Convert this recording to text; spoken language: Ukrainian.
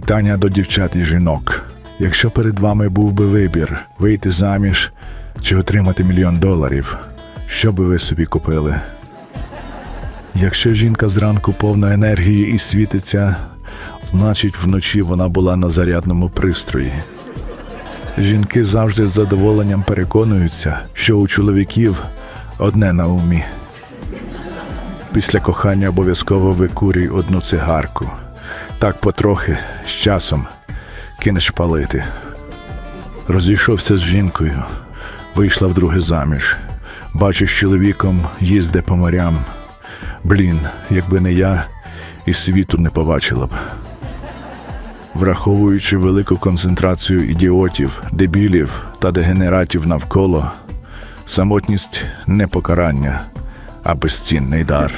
Питання до дівчат і жінок. Якщо перед вами був би вибір вийти заміж чи отримати мільйон доларів, що би ви собі купили? Якщо жінка зранку повна енергії і світиться, значить вночі вона була на зарядному пристрої. Жінки завжди з задоволенням переконуються, що у чоловіків одне на умі. Після кохання обов'язково викурюй одну цигарку. Так потрохи, з часом, кинеш палити. Розійшовся з жінкою, вийшла вдруге заміж. Бачу, з чоловіком їзде по морям. Блін, якби не я, і світу не побачила б. Враховуючи велику концентрацію ідіотів, дебілів та дегенератів навколо, самотність не покарання, а безцінний дар.